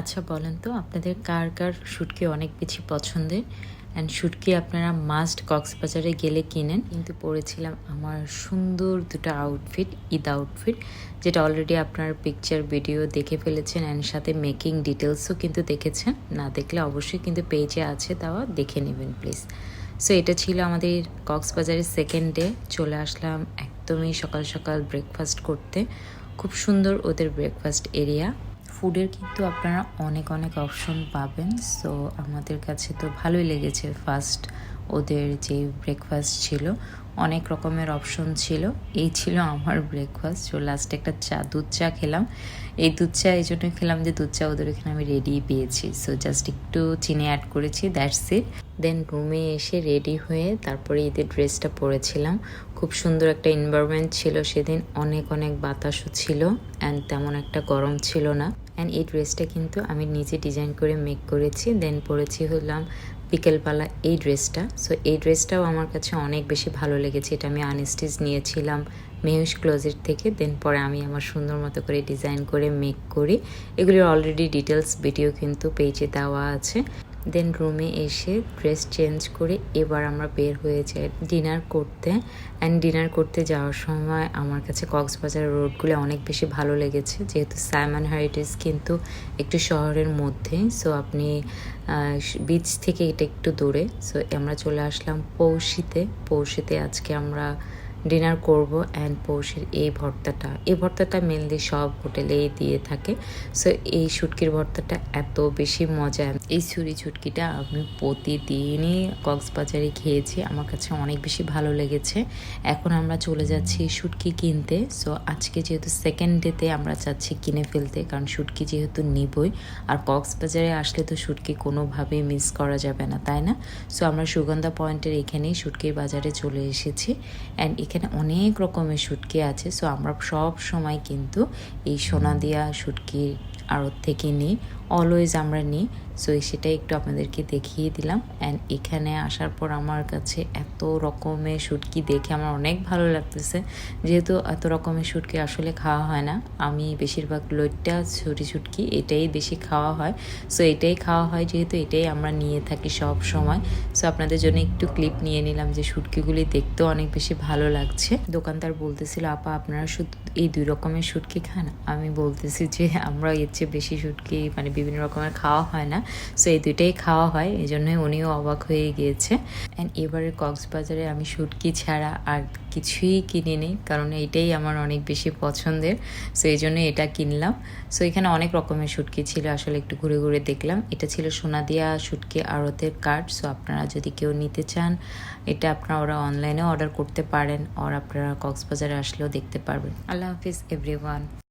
আচ্ছা বলেন তো, আপনাদের কার কার শুটকি অনেক বেশি পছন্দের? অ্যান্ড শুটকি আপনারা মাস্ট কক্সবাজারে গেলে কিনেন। কিন্তু পরেছিলাম আমার সুন্দর দুটো আউটফিট ঈদ আউটফিট যেটা অলরেডি আপনার পিকচার ভিডিও দেখে ফেলেছেন অ্যান্ড সাথে মেকিং ডিটেলসও কিন্তু দেখেছেন। না দেখলে অবশ্যই কিন্তু পেজে আছে, তাও দেখে নেবেন প্লিজ সো এটা ছিল আমাদের কক্সবাজারের সেকেন্ড ডে চলে আসলাম একদমই সকাল সকাল ব্রেকফাস্ট করতে। খুব সুন্দর ওদের ব্রেকফাস্ট এরিয়া ফুডের কিন্তু আপনারা অনেক অনেক অপশন পাবেন। সো আমাদের কাছে তো ভালোই লেগেছে। ফার্স্ট ওদের যে ব্রেকফাস্ট ছিল অনেক রকমের অপশন ছিল। এই ছিল আমার ব্রেকফাস্ট সো লাস্টে একটা চা, দুধ চা খেলাম। এই দুধ চা, এই জন্য খেলাম যে, দুধ চা ওদের এখানে আমি রেডি পেয়েছি। সো জাস্ট একটু চিনি অ্যাড করেছি দ্যাটস ইট দেন রুমে এসে রেডি হয়ে তারপরে ঈদের ড্রেসটা পরেছিলাম। খুব সুন্দর একটা এনভায়রনমেন্ট ছিল সেদিন। অনেক অনেক বাতাসও ছিল। অ্যান্ড তেমন একটা গরম ছিল না। অ্যান্ড এই ড্রেসটা কিন্তু আমি নিজে ডিজাইন করে মেক করেছি। দেন পরেছি হলাম বিকেলবেলা এই ড্রেসটা সো এই ড্রেসটাও আমার কাছে অনেক বেশি ভালো লেগেছে। এটা আমি আনস্টিচ নিয়েছিলাম মেহুস ক্লোজেট থেকে। দেন পরে আমি আমার সুন্দর মতো করে ডিজাইন করে মেক করি। এগুলির অলরেডি ডিটেলস ভিডিও কিন্তু পেজে দেওয়া আছে। দেন রুমে এসে ড্রেস চেঞ্জ করে এবার আমরা বের হয়ে যাই ডিনার করতে. অ্যান্ড ডিনার করতে যাওয়ার সময় আমার কাছে কক্সবাজার রোডগুলো অনেক বেশি ভালো লেগেছে। যেহেতু সাইমন হেরিটেজ কিন্তু একটু শহরের মধ্যে সো আপনি বিচ থেকে এটা একটু দূরে। সো আমরা চলে আসলাম পৌষিতে। পৌষিতে আজকে আমরা ডিনার করব অ্যান্ড পৌষের এই ভর্তাটা। এই ভর্তাটা মেনলি সব হোটেলেই দিয়ে থাকে। সো এই শুটকির ভর্তাটা এত বেশি মজা। এই ছুরি ছুটকিটা আমি প্রতিদিনই কক্সবাজারে খেয়েছি। আমার কাছে অনেক বেশি ভালো লেগেছে। এখন আমরা চলে যাচ্ছি শুটকি কিনতে। সো আজকে যেহেতু সেকেন্ড ডেতে আমরা চাচ্ছি কিনে ফেলতে, কারণ শুটকি যেহেতু নিবই, আর কক্সবাজারে আসলে তো শুটকি কোনোভাবেই মিস করা যাবে না, তাই না? সো আমরা সুগন্ধা পয়েন্টের এখানেই শুটকির বাজারে চলে এসেছি। অ্যান্ড এখানে অনেক রকমের শুটকি আছে সো আমরা সব সময় কিন্তু এই সোনা দিয়া শুটকির আড়ত থেকে নিই অলওয়েজ আমরা নিই সো সেটাই একটু আপনাদেরকে দেখিয়ে দিলাম। অ্যান্ড এখানে আসার পর আমার কাছে এত রকমের শুটকি দেখে আমার অনেক ভালো লাগতেছে। যেহেতু এত রকমের শুটকি আসলে খাওয়া হয় না। আমি বেশিরভাগ লইট্টা ছুটি শুটকি এটাই বেশি খাওয়া হয়। সো এটাই খাওয়া হয় যেহেতু এটাই আমরা নিয়ে থাকি সব সময়। সো আপনাদের জন্য একটু ক্লিপ নিয়ে নিলাম যে শুটকিগুলি দেখতেও অনেক বেশি ভালো লাগছে। দোকানদার বলতেছিল, আপা, আপনারা শুধু এই দুই রকমের শুটকি খান? আমি বলতেছি যে, আমরা এর চেয়ে বেশি শুটকি মানে বিভিন্ন রকমের খাওয়া হয় না। সো এই দুইটাই খাওয়া হয়, এই জন্যই উনিও অবাক হয়ে গিয়েছে। অ্যান্ড এবারে কক্সবাজারে আমি শুটকি ছাড়া আর কিছুই কিনিনি কারণ এইটাই আমার অনেক বেশি পছন্দের। সো এই জন্য এটা কিনলাম। সো এখানে অনেক রকমের শুটকি ছিল, আসলে একটু ঘুরে ঘুরে দেখলাম। এটা ছিল সোনাদিয়া শুটকি আড়তের কার্ড। সো আপনারা যদি কেউ নিতে চান, এটা আপনারা ওরা অনলাইনে অর্ডার করতে পারেন আর আপনারা কক্সবাজারে আসলেও দেখতে পারবেন। আল্লাহ হাফিজ এভরিওয়ান